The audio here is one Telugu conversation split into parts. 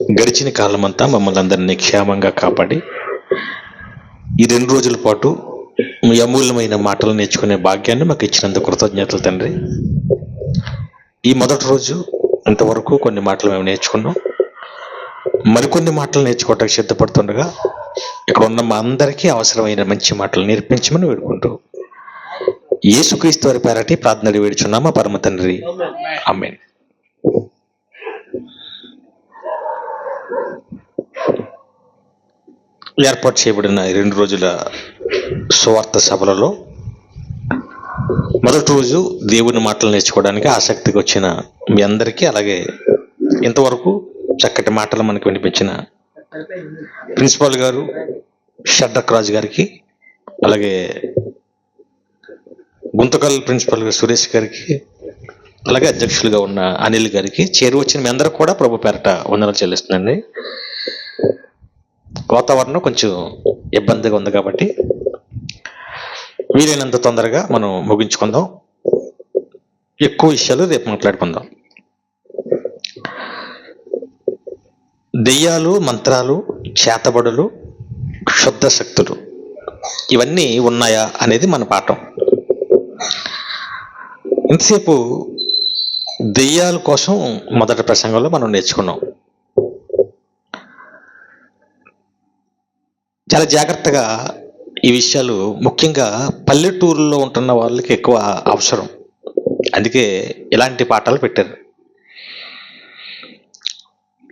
గడిచిన కాలమంతా మమ్మల్ని అందరినీ క్షేమంగా కాపాడి ఈ రెండు రోజుల పాటు మీ అమూల్యమైన మాటలు నేర్చుకునే భాగ్యాన్ని మాకు ఇచ్చినందుకు కృతజ్ఞతలు తండ్రి. ఈ మొదటి రోజు ఇంతవరకు కొన్ని మాటలు మేము నేర్చుకున్నాం. మరికొన్ని మాటలు నేర్చుకోవటానికి సిద్ధపడుతుండగా ఇక్కడ ఉన్న మా అందరికీ అవసరమైన మంచి మాటలు నేర్పించమని వేడుకుంటూ యేసుక్రీస్తు వారి పేరటి ప్రార్థన వేడుచున్నామా పరమ తండ్రి. అమ్మేన్ ఏర్పాటు చేయబడిన రెండు రోజుల సువార్త సభలలో మొదటి రోజు దేవుని మాటలు నేర్చుకోవడానికి ఆసక్తికి వచ్చిన మీ అందరికీ అలాగే ఇంతవరకు చక్కటి మాటలు మనకు వినిపించిన ప్రిన్సిపాల్ గారు షడ్డక్ రాజు గారికి అలాగే గుంతకల్ ప్రిన్సిపల్ గారు సురేష్ గారికి అలాగే అధ్యక్షులుగా ఉన్న అనిల్ గారికి చేరువచ్చిన మీ అందరూ కూడా ప్రభు పేరట వందనాలు చెల్లిస్తుందండి వాతావరణం కొంచెం ఇబ్బందిగా ఉంది కాబట్టి వీలైనంత తొందరగా మనం ముగించుకుందాం. ఎక్కువ విషయాలు రేపు మాట్లాడుకుందాం. దెయ్యాలు మంత్రాలు చేతబడులు క్షుద్ధ శక్తులు ఇవన్నీ ఉన్నాయా అనేది మన పాఠం. ఇంతసేపు దెయ్యాల కోసం మొదటి ప్రసంగంలో మనం నేర్చుకున్నాం. చాలా జాగ్రత్తగా ఈ విషయాలు ముఖ్యంగా పల్లెటూరులో ఉంటున్న వాళ్ళకి ఎక్కువ అవసరం. అందుకే ఇలాంటి పాఠాలు పెట్టారు.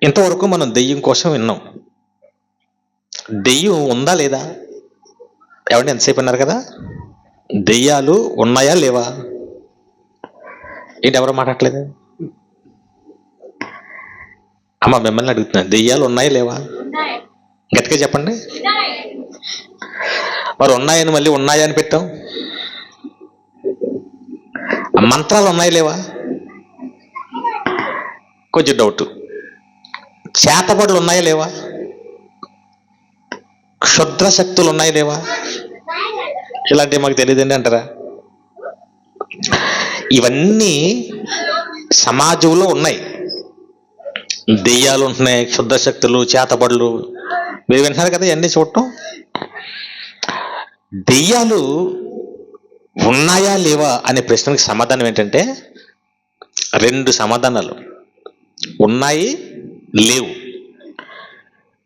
ఇంతవరకు మనం దెయ్యం కోసం విన్నాం. దెయ్యం ఉందా లేదా? ఎవరిని ఎంతసేపు అన్నారు కదా? దెయ్యాలు ఉన్నాయా లేవా? ఏంటి ఎవరు మాట్లాడలేదు అమ్మ మిమ్మల్ని అడుగుతున్నా దెయ్యాలు ఉన్నాయా లేవా? గట్టిగా చెప్పండి. మరి ఉన్నాయని మళ్ళీ ఉన్నాయా అని పెట్టాం మంత్రాలు ఉన్నాయి లేవా? కొంచెం డౌట్ చేతబడులు ఉన్నాయా లేవా? క్షుద్ర శక్తులు ఉన్నాయా లేవా? ఇలాంటివి మాకు తెలియదండి అంటారా? ఇవన్నీ సమాజంలో ఉన్నాయి. దెయ్యాలు ఉంటున్నాయి క్షుద్ర శక్తులు చేతబడులు. మీరు వింటున్నారు కదా ఇవన్నీ చూడటం? దెయ్యాలు ఉన్నాయా లేవా అనే ప్రశ్నకి సమాధానం ఏంటంటే రెండు సమాధానాలు. ఉన్నాయి లేవు.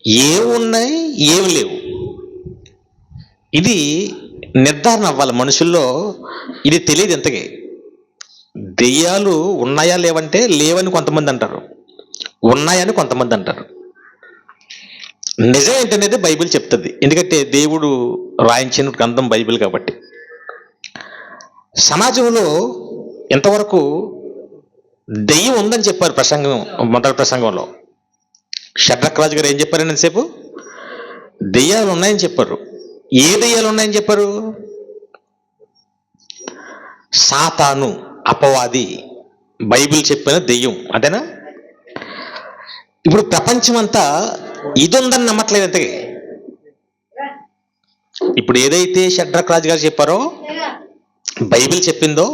ఏవి ఉన్నాయి ఏవి లేవు. ఇది నిర్ధారణ అవ్వాలి మనుషుల్లో. ఇది తెలియదు ఇంతకీ దెయ్యాలు ఉన్నాయా లేవంటే లేవని కొంతమంది అంటారు. ఉన్నాయని కొంతమంది అంటారు. నిజం ఏంటనేది బైబిల్ చెప్తుంది. ఎందుకంటే దేవుడు రాయించిన గ్రంథం బైబిల్ కాబట్టి. సమాజంలో ఎంతవరకు దెయ్యం ఉందని చెప్పారు ప్రసంగం మొదటి ప్రసంగంలో. షడ్రక్రాజు గారు ఏం చెప్పారు సేపు దెయ్యాలు ఉన్నాయని చెప్పారు. ఏ దెయ్యాలు ఉన్నాయని చెప్పారు? సాతాను అపవాది బైబిల్ చెప్పిన దెయ్యం. అంతేనా ఇప్పుడు ప్రపంచమంతా ఇది ఉందని నమ్మట్లేదు అంతే ఇప్పుడు ఏదైతే షడ్రక్ రాజు గారు చెప్పారో బైబిల్ చెప్పిందో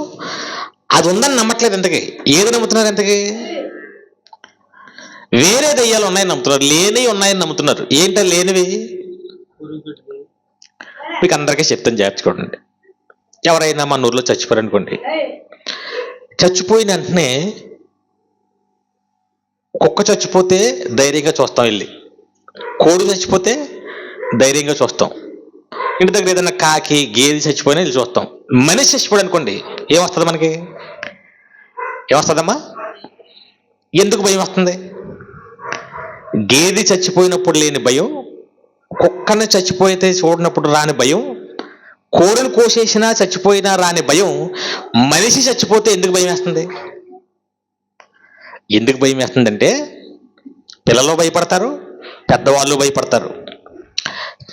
అది ఉందని నమ్మట్లేదు ఎంతకి ఏది నమ్ముతున్నారు ఎంతకి వేరే దయ్యాలు ఉన్నాయని నమ్ముతున్నారు లేనివి ఉన్నాయని నమ్ముతున్నారు. ఏంటో లేనివి? మీకు అందరికీ చెప్తాను చేర్చుకోండి ఎవరైనా మన ఊర్లో చచ్చిపోరనుకోండి చచ్చిపోయిన వెంటనే కుక్క చచ్చిపోతే ధైర్యంగా చూస్తాం వెళ్ళి. కోడి చచ్చిపోతే ధైర్యంగా చూస్తాం. ఇంటి దగ్గర ఏదైనా కాకి గేదె చచ్చిపోయినా వెళ్ళి చూస్తాం. మనిషి చచ్చిపోయాడు అనుకోండి ఏమొస్తుంది మనకి? ఏమొస్తుందమ్మా? ఎందుకు భయం వస్తుంది? గేదె చచ్చిపోయినప్పుడు లేని భయం కుక్కని చచ్చిపోయితే చూడనప్పుడు రాని భయం కోడలు కోసేసినా చచ్చిపోయినా రాని భయం మనిషి చచ్చిపోతే ఎందుకు భయం వేస్తుంది? ఎందుకు భయం వేస్తుందంటే పిల్లలు భయపడతారు పెద్దవాళ్ళు భయపడతారు.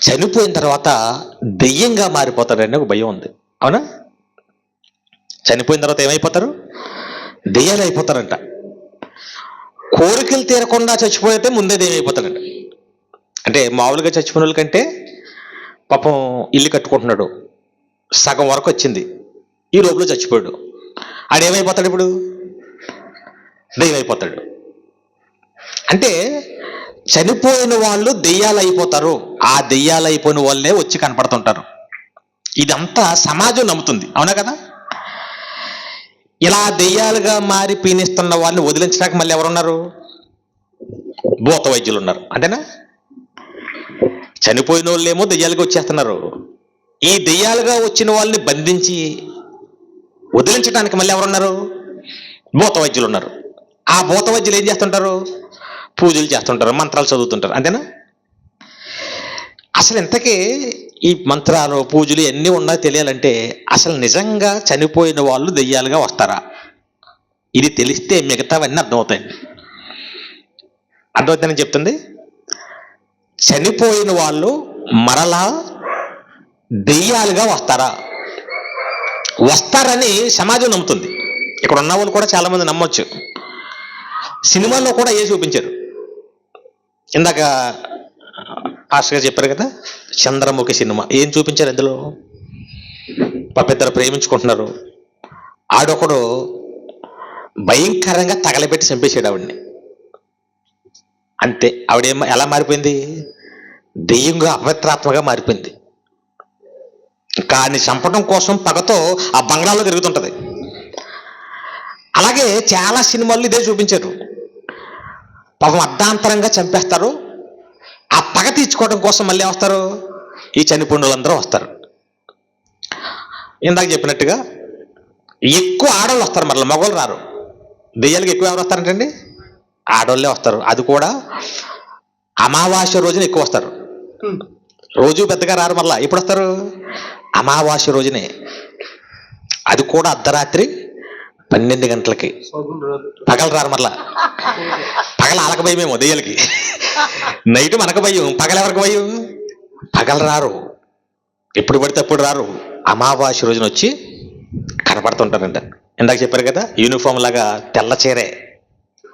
చనిపోయిన తర్వాత దెయ్యంగా మారిపోతారని ఒక భయం ఉంది. అవునా? చనిపోయిన తర్వాత ఏమైపోతారు? దెయ్యాలు అయిపోతారంట. కోరికలు తీరకుండా చచ్చిపోతే ముందే దెయ్యమైపోతారంట అంటే మామూలుగా చచ్చిపోయిన వాళ్ళకంటే పాపం ఇల్లు కట్టుకుంటున్నాడు. సగం వరకు వచ్చింది. ఈ లోపల చచ్చిపోయాడు. ఆడేమైపోతాడు ఇప్పుడు? దెయ్యం అయిపోతాడు. అంటే చనిపోయిన వాళ్ళు దెయ్యాలు అయిపోతారు ఆ దెయ్యాలు అయిపోయిన వాళ్ళే వచ్చి కనపడుతుంటారు. ఇదంతా సమాజం నమ్ముతుంది. అవునా కదా? ఇలా దెయ్యాలుగా మారి పీనిస్తున్న వాళ్ళని వదిలించడానికి మళ్ళీ ఎవరున్నారు? భూత వైద్యులు ఉన్నారు అంతేనా? చనిపోయిన వాళ్ళేమో దెయ్యాలుగా వచ్చేస్తున్నారు. ఈ దెయ్యాలుగా వచ్చిన వాళ్ళని బంధించి వదిలించడానికి మళ్ళీ ఎవరున్నారు? భూత వైద్యులు ఉన్నారు ఆ భూత వైద్యులు ఏం చేస్తుంటారు? పూజలు చేస్తుంటారు మంత్రాలు చదువుతుంటారు అంతేనా? అసలు ఇంతకీ ఈ మంత్రాలు పూజలు ఎన్ని ఉన్నా తెలియాలంటే అసలు నిజంగా చనిపోయిన వాళ్ళు దెయ్యాలుగా వస్తారా? ఇది తెలిస్తే మిగతావన్నీ అర్థమవుతాయి. అర్థమవుతాయని చెప్తుంది? చనిపోయిన వాళ్ళు మరలా దెయ్యాలుగా వస్తారా? వస్తారని సమాజం నమ్ముతుంది. ఇక్కడ ఉన్న వాళ్ళు కూడా చాలామంది నమ్మొచ్చు. సినిమాల్లో కూడా ఏ చూపించారు. ఇందాక పాస్టర్ గారు చెప్పారు కదా చంద్రముఖి సినిమా. ఏం చూపించారు అందులో పాపిద్దరు ప్రేమించుకుంటున్నారు. ఆడొకడు భయంకరంగా తగలబెట్టి చంపేశాడు ఆవిడ్ని. అంతే. ఆవిడేమో ఎలా మారిపోయింది? దెయ్యంగా అపవిత్రాత్మగా మారిపోయింది. కానీ చంపడం కోసం పగతో ఆ బంగ్లాలో తిరుగుతుంటది. అలాగే చాలా సినిమాల్లో ఇదే చూపించారు. పాపం అర్ధాంతరంగా చంపేస్తారు. ఆ పగ తీర్చుకోవడం కోసం మళ్ళీ వస్తారు ఈ చనిపోయిన వాళ్ళందరూ వస్తారు. ఇందాక చెప్పినట్టుగా ఎక్కువ ఆడవాళ్ళు వస్తారు మరలా మగవాళ్ళు రారు. దెయ్యాలకి ఎక్కువ ఎవరు వస్తారంటండి? ఆడవాళ్ళే వస్తారు. అది కూడా అమావాస్య రోజున ఎక్కువ వస్తారు. రోజు పెద్దగా రారు మరలా. ఎప్పుడు వస్తారు? అమావాస్య రోజునే. అది కూడా అర్ధరాత్రి పన్నెండు గంటలకి. పగలు రారు మరలా. పగల ఆలక భయమేమో దెయ్యాలకి. నైట్ మనకు భయం పగల భయం? పగలు రారు. ఎప్పుడు పడితే అప్పుడు రారు. అమావాస్య రోజున వచ్చి కనపడుతుంటారంట. ఇందాక చెప్పారు కదా యూనిఫామ్ లాగా తెల్ల చీరే.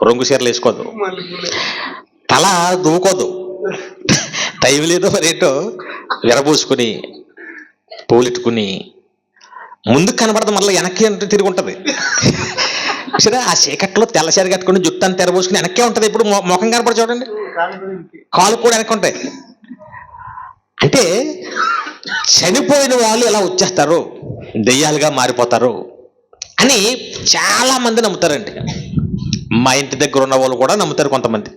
రంగు చీరలు వేసుకోదు. తల దువ్వుకోదు టైం లేదో మరేంటో విరబూసుకుని పూలెట్టుకుని ముందు కనబడదు మళ్ళీ వెనక్కి అంటే తిరిగి ఉంటుంది. సరే ఆ చీకట్లో తెల్లసారి కట్టుకుని జుట్టు అంతా తెరబోసుకుని వెనక్కే ఉంటుంది ఇప్పుడు ముఖం కనపడి చూడండి. కాలు కూడా వెనక్కి ఉంటాయి అంటే చనిపోయిన వాళ్ళు ఎలా వచ్చేస్తారు? దెయ్యాలుగా మారిపోతారు అని చాలా మంది నమ్ముతారండి. మా ఇంటి దగ్గర ఉన్న వాళ్ళు కూడా నమ్ముతారు కొంతమంది.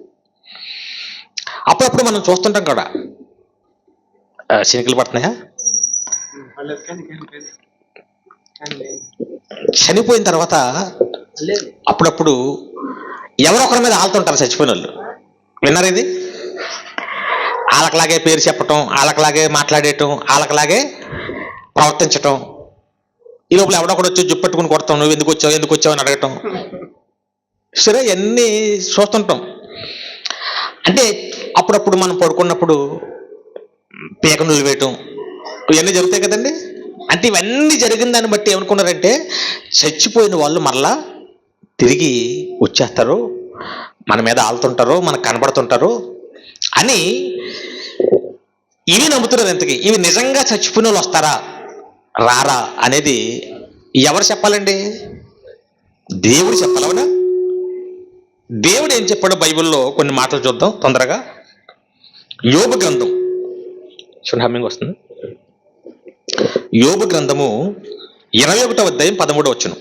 అప్పుడప్పుడు మనం చూస్తుంటాం కూడా. శనికలు పడుతున్నాయా? చనిపోయిన తర్వాత అప్పుడప్పుడు ఎవరో ఒకరి మీద ఆలుతుంటారు చచ్చిపోయిన వాళ్ళు విన్నారు ఇది? వాళ్ళకలాగే పేరు చెప్పటం వాళ్ళకలాగే మాట్లాడేయటం వాళ్ళకలాగే ప్రవర్తించటం. ఈ లోపల ఎవడో ఒకడు వచ్చి జుప్పెట్టుకుని కొడతాం నువ్వు ఎందుకు వచ్చావు ఎందుకు వచ్చావు అని అడగటం. సరే ఇవన్నీ చూస్తుంటాం. అంటే అప్పుడప్పుడు మనం పడుకున్నప్పుడు పీకనులు వేయటం ఇవన్నీ జరుగుతాయి కదండి. అంటే ఇవన్నీ జరిగిన దాన్ని బట్టి ఏమనుకున్నారంటే చచ్చిపోయిన వాళ్ళు మరలా తిరిగి వచ్చేస్తారు. మన మీద ఆలుతుంటారు మనకు కనబడుతుంటారు అని ఇవి నమ్ముతున్నారు ఇంతకీ. ఇవి నిజంగా చచ్చిపోయిన వాళ్ళు వస్తారా? రారా అనేది ఎవరు చెప్పాలండి? దేవుడు చెప్పాలి దేవుడు ఏం చెప్పాడు బైబిల్లో? కొన్ని మాటలు చూద్దాం తొందరగా. యోగ గ్రంథం. చూడండి హమ్మింగ్ వస్తుంది. యోబు గ్రంథము ఇరవై ఒకటో అధ్యాయం పదమూడో వచ్చును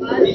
వారి